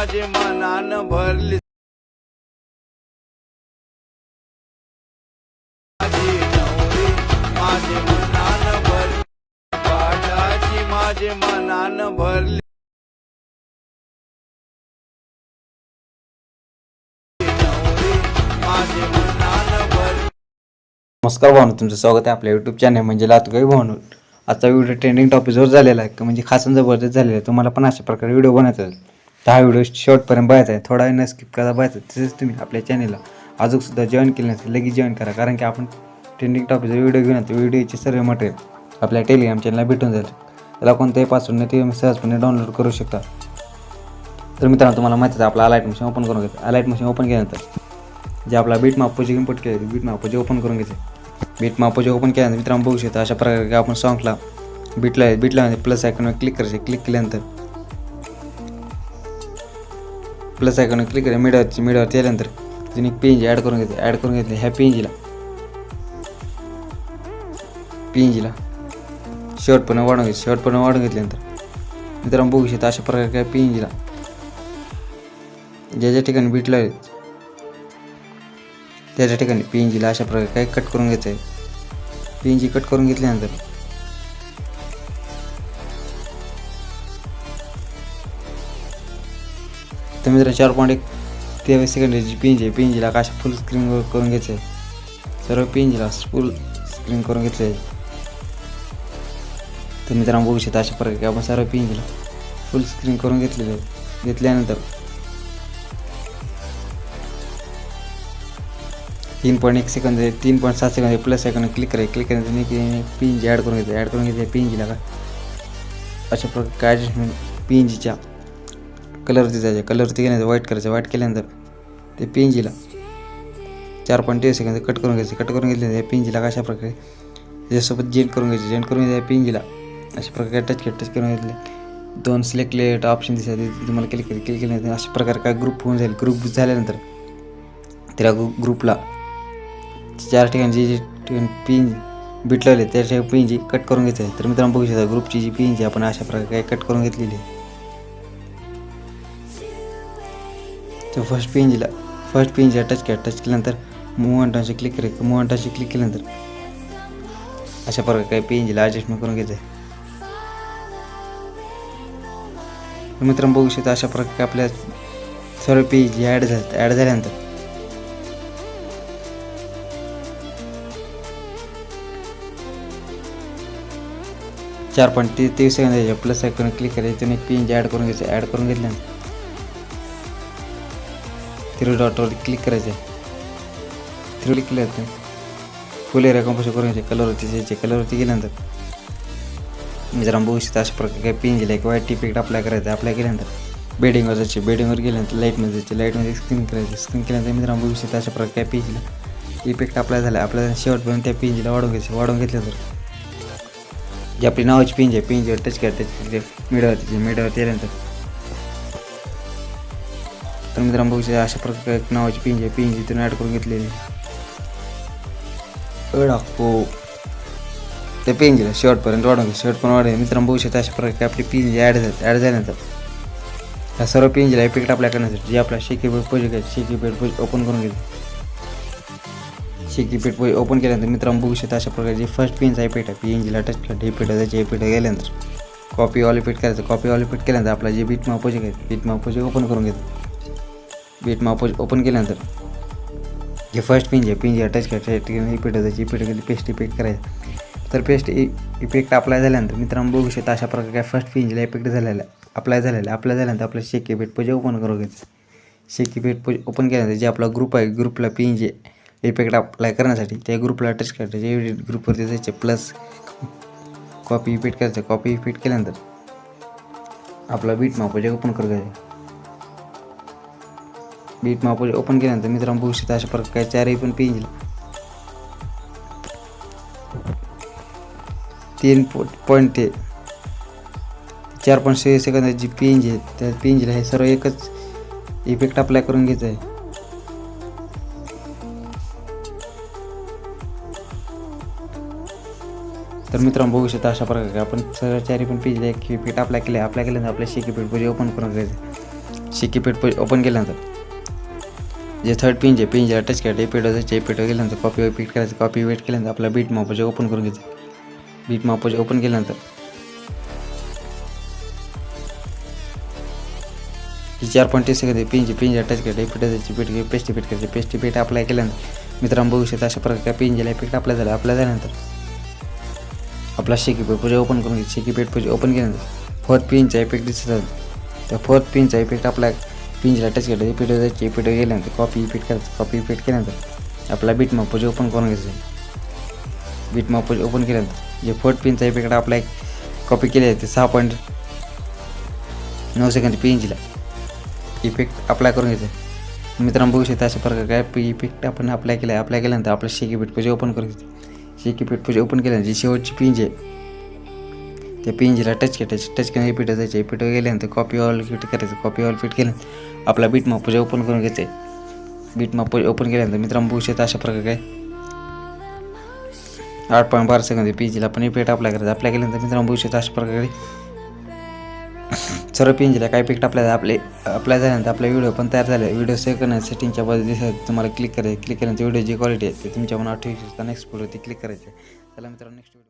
माझे मनान भरली. माझी नवरी माझे मनान भरली. माझे मनान भरली. नमस्कार भानू तुमचं स्वागत आहे आपल्या यूट्यूब चॅनल म्हणजे लातूगाई भावनो. आजचा व्हिडिओ ट्रेंडिंग टॉपिकवर झालेला आहे म्हणजे खासन जबरदस्त झालेला आहे. तुम्हाला पण अशा प्रकारे व्हिडिओ बनायचा तर हा व्हिडिओ शॉर्टपर्यंत बघायचा आहे. थोडा न स्किप करा बघायचा तसेच तुम्ही आपल्या चॅनलला अजूनसुद्धा जॉईन केलं नसेल लगेच जॉईन करा. कारण की आपण ट्रेंडिंग टॉपिकचा व्हिडिओ घेऊन येतो. व्हिडिओचे सर्व मटेरियल आपल्या टेलिग्राम चॅनलला भेटून जाईल. त्याला कोणत्याही पासून नाही ते तुम्ही सहजपणे डाउनलोड करू शकता. तर मित्रांनो तुम्हाला माहिती आहे आपला अलाईट मशीन ओपन करून घ्यायचं. अलाईट मशीन ओपन केल्यानंतर जे आपला बीट मापोचे इम्पोर्ट केली बीट मापोचे ओपन करून घ्यायचे बीट मापोचे ओपन केल्यानंतर मित्रांनो बघू शकता अशा प्रकारे आपण सॉंगला बीटला बीटला प्लस आयकॉनवर क्लिक करायचे क्लिक केल्यानंतर प्लस आयकॉन क्लिक करा. मीडियावरची मीडियावरती आल्यानंतर तिने एक पेंजी ॲड करून घेतली. ॲड करून घेतली. ह्या पेंजीला पेंजीला पण वाढून घेतली. शर्ट पण वाढून घेतल्यानंतर मित्रांनो बघू शकता अशा प्रकारे काय पेंजीला ज्या ज्या ठिकाणी बिटला त्याच्या ठिकाणी पी एन जीला अशा प्रकारे काय कट करून घ्यायचं आहे. पी एन जी कट करून घेतल्यानंतर तर मित्र चार पॉईंट एक तेवीस सेकंदाची पिंज आहे पिंजीला अशा फुल स्क्रीन करून घ्यायचं आहे सर्व पिंजीला फुल स्क्रीन करून घेतलं. आहे तर मित्रांनो बघू शकता अशा प्रकारे आपण सर्व पीएनजीला फुल स्क्रीन करून घेतलेलं आहे घेतल्यानंतर तीन पॉईंट एक सेकंद आहे तीन पॉईंट सात सेकंद प्लस सेकंड क्लिक करायचं क्लिक करायचं पी जी ॲड करून घेते ॲड करून घ्यायचं पी जीला का अशा प्रकारे काय ॲडजस्टमेंट पी जीच्या कलरवरती जायचं कलरवरती गेल्यानंतर व्हाईट करायचं. व्हाईट केल्यानंतर ते पी जीला चार पॉईंट तेवीस सेकंद कट करून घ्यायचं. कट करून घेतल्यानंतर पी जीला कशा प्रकारे त्याच्यासोबत जेंट करून घ्यायचं. जेंट करून घ्यायचं पी जीला अशा प्रकारे टच केलं टच करून घेतले. दोन सिलेक्टलेट ऑप्शन दिसायचे ते तुम्हाला क्लिक केलं क्लिक केल्यानंतर अशा प्रकारे काय ग्रुप होऊन जाईल. ग्रुप झाल्यानंतर त्या ग्रुपला चार ठिकाणी जी जे ठिकाणी पिन बिटलावले त्या ठिकाणी पिन जी कट करून घ्यायचं आहे. तर मित्रांनो बघू शकता ग्रुपची जी पिन जी आपण अशा प्रकारे काय कट करून घेतलेली आहे. तो फर्स्ट पिन जीला फर्स्ट पिन जी टच केला टच केल्यानंतर मूव अंटाशी क्लिक करायचं मूव अंटाशी क्लिक केल्यानंतर अशा प्रकारे काही पेंजला ॲडजस्टमेंट करून घ्यायचं आहे तर मित्रांनो बघू शकता अशा प्रकारे आपल्या सर्व पेज ॲड झाले ॲड झाल्यानंतर चार पॉईंट ते तेवीस सेकंद द्यायचे प्लस करून क्लिक करायचं त्याने एक पिन ॲड करून घ्यायचं ॲड करून घेतल्यानंतर थ्री डॉटवर क्लिक करायचे थ्री क्लिक केलं फुल एरिया कंपोज करून घ्यायचे. कलरवरती जायचे. कलरवरती गेल्यानंतर मी जरा बघू शकता अशा प्रकारे काही पिन गेले एक वाईट इफेक्ट अप्लाय करायचं अप्लाय केल्यानंतर बेडिंगवर जायचे. बेडिंगवर गेल्यानंतर लाईटमध्ये जायचे. लाईटमध्ये स्क्रीन करायचे. स्क्रीन केल्यानंतर मित्रांनो बघू शकता अशा प्रकारे काय पेजला इफेक्ट अप्लाय झाला. आपल्याला शेवटपर्यंत त्या पेजला वाढवून घ्यायचे. वाढवून घेतल्यानंतर जे आपली नावाची पिंज आहे पेंजवर टच करा टच मिडवरती मिडवरती आल्यानंतर तर मित्रांनो बघू शकता अशा प्रकारे एक नावाची पिंजी आहे. पिंज तिने ॲड करून घेतलेली अडाको त्या पिंजीला शर्टपर्यंत वाढवून शर्ट पण वाढवून मित्रांनो बघू शकता अशा प्रकारे आपली पिंजी ॲड झाली ॲड झाल्यानंतर. ह्या सर्व पिंजला इफेक्ट आपल्या करण्यासाठी. जे आपला शेकी बेड पोजे घ्यायचे शेकी बेड पोज ओपन करून घ्यायची शेकी पेट पोज ओपन केल्यानंतर मित्रांनो बघू शकता अशा प्रकारे जे फर्स्ट पिनचा इफेक्ट आहे. पी टच केला. हे पेट त्याचे इफेक्ट गेल्यानंतर. कॉपी ऑल करायचं. कॉपी ऑल केल्यानंतर आपला जे बीट मापोज घ्यायचं बीट मापोज ओपन करून घेतो बीट मापोज ओपन केल्यानंतर जे फर्स्ट पिंज आहे पिंज अटॅच करायचं इफेक्ट त्याची इफेक्ट केली पेस्ट इफेक्ट करायचं. तर पेस्ट इफेक्ट अप्लाय झाल्यानंतर मित्रांनो बघू शकता अशा प्रकारे काय फर्स्ट पिंजला इफेक्ट झालेला अप्लाय झालेला अप्लाय झाल्यानंतर आपलं शेकी पेट पोजे ओपन करू घ्यायचं. शेकी पेट पोज ओपन केल्यानंतर जे आपला ग्रुप आहे ग्रुपला पिंज इफेक्ट अप्लाय करण्यासाठी त्या ग्रुपला टच करायचं. जे ग्रुपवरती जायचे प्लस कॉपी इफेक्ट करायचं. कॉपी इफेक्ट केल्यानंतर आपला बीट मापोजे ओपन करू घ्यायचं. बीट मापोजे ओपन केल्यानंतर मित्रांनो बघू शकता अशा प्रकारे चारही पण पिंजला तीन पॉईंट ते चार पॉईंट से सेकंद जी पिंज आहे त्या पिंजला हे सर्व एकच इफेक्ट अप्लाय करून घ्यायचं आहे. तर मित्रांनो बघू शकता अशा प्रकारे आपण सगळ्या चारी पण पेजला एक इफेक्ट अप्लाय केले अप्लाय केल्यानंतर आपल्या शेकी पेट ओपन करून घ्यायचं शेकी पेट ओपन केल्यानंतर जे थर्ड पिंज आहे पिंजला टच करायचं एपिट जायचं एपिट केल्यानंतर कॉपी वेट करायचं कॉपी वेट केल्यानंतर आपला बीट मापोचे ओपन करून घ्यायचं बीट मापोचे ओपन केल्यानंतर चार पॉईंट तीस सेकंद पिंज पिंजला टच करायचं एपिडो जायची पेट पेस्टी पेट करायचे पेस्टी पेट अप्लाय केल्यानंतर मित्रांनो बघू शकता अशा प्रकारे पिंजला इफेक्ट अप्लाय झाला अप्लाय झाल्यानंतर आपला शेकी पेट पूजा ओपन करून घ्यायची शेकी पेट पूजा ओपन केल्यानंतर फोर्थ पिनचा इफेक्ट दिसत त्या फोर्थ पिनचा इफेक्ट आपल्या पिंजला टच केलं इफेक्ट जायचे इफेक्ट गेल्यानंतर कॉपी इफेक्ट करायचं कॉपी इफेक्ट केल्यानंतर आपला बीट माप ओपन करून घ्यायचं. बीट माप ओपन केल्यानंतर जे फोर्ट पिनचा इफेक्ट आपला एक कॉपी केली आहे ते सहा पॉईंट नऊ सेकंद पिंजला. इफेक्ट अप्लाय करून घ्यायचं मित्रांनो बघू शकता अशा प्रकारे काय पी इफेक्ट आपण अप्लाय केला आहे अप्लाय केल्यानंतर आपलं शेकी पीठ पूजे ओपन करून घ्यायचं शेकी पीठ पूजे ओपन केल्यानंतर जी शेवटची पिंज आहे त्या पेंजीला टच करायचं टच करून पिठं जायचं पिठं गेल्यानंतर कॉपी ऑल फिट करायचं कॉपी ऑल फिट केल्यानंतर आपला बीट माप ओपन करून घ्यायचं आहे बीट माप ओपन केल्यानंतर मित्रांनो बघू शकता अशा प्रकारे काय. आठ पॉईंट बारा सेकंद पिंजला आपण इफेक्ट अप्लाय करायचं. अप्लाय केल्यानंतर मित्रांनो बघू शकता अशा प्रकारे सर्व पेंजीला काय इफेक्ट आपल्या आपले अप्लाय झाल्यानंतर आपला व्हिडिओ पण तयार झाला. व्हिडिओ सेव्ह करण्यासाठी सेटिंगच्या बाजू दिसत तुम्हाला क्लिक करायचं क्लिक केल्यानंतर व्हिडिओची क्वालिटी आहे ते तुमच्या मनात ठेवू शकता. नेक्स्ट फोटो ती क्लिक करायचं. चला मित्रांनो नेक्स्ट व्हिडिओ